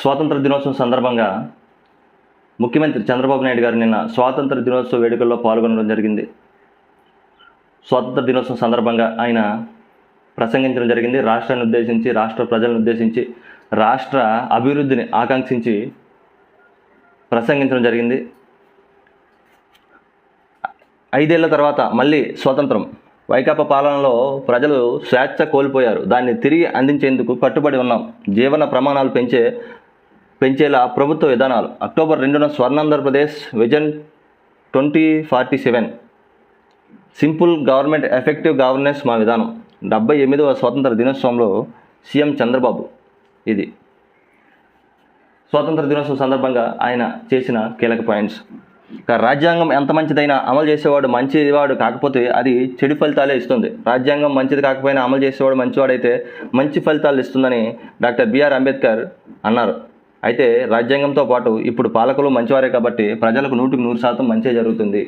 స్వాతంత్ర దినోత్సవం సందర్భంగా ముఖ్యమంత్రి చంద్రబాబు నాయుడు గారు నిన్న స్వాతంత్ర దినోత్సవ వేడుకల్లో పాల్గొనడం జరిగింది. స్వాతంత్ర దినోత్సవం సందర్భంగా ఆయన ప్రసంగించడం జరిగింది. రాష్ట్రాన్ని ఉద్దేశించి రాష్ట్ర ప్రజలను ఉద్దేశించి రాష్ట్ర అభివృద్ధిని ఆకాంక్షించి ప్రసంగించడం జరిగింది. ఐదేళ్ళ తర్వాత మళ్ళీ స్వతంత్రం. వైకాపా పాలనలో ప్రజలు స్వేచ్ఛ కోల్పోయారు. దాన్ని తిరిగి అందించేందుకు కట్టుబడి ఉన్నాం. జీవన ప్రమాణాలు పెంచే పెంచేలా ప్రభుత్వ విధానాలు. అక్టోబర్ రెండున Swarnandhrapradesh vision twenty forty seven. Simple government effective governance మా విధానం. డెబ్బై ఎనిమిదవ స్వాతంత్ర దినోత్సవంలో సీఎం చంద్రబాబు ఇది. స్వాతంత్ర దినోత్సవం సందర్భంగా ఆయన చేసిన కీలక పాయింట్స్. ఇక రాజ్యాంగం ఎంత మంచిదైనా అమలు చేసేవాడు మంచివాడు కాకపోతే అది చెడు ఫలితాలే ఇస్తుంది. రాజ్యాంగం మంచిది కాకపోయినా అమలు చేసేవాడు మంచివాడైతే మంచి ఫలితాలు ఇస్తుందని డాక్టర్ బిఆర్ అంబేద్కర్ అన్నారు. అయితే రాజ్యాంగంతో పాటు ఇప్పుడు పాలకులు మంచివారే కాబట్టి ప్రజలకు నూటికి నూరు శాతం మంచే జరుగుతుంది.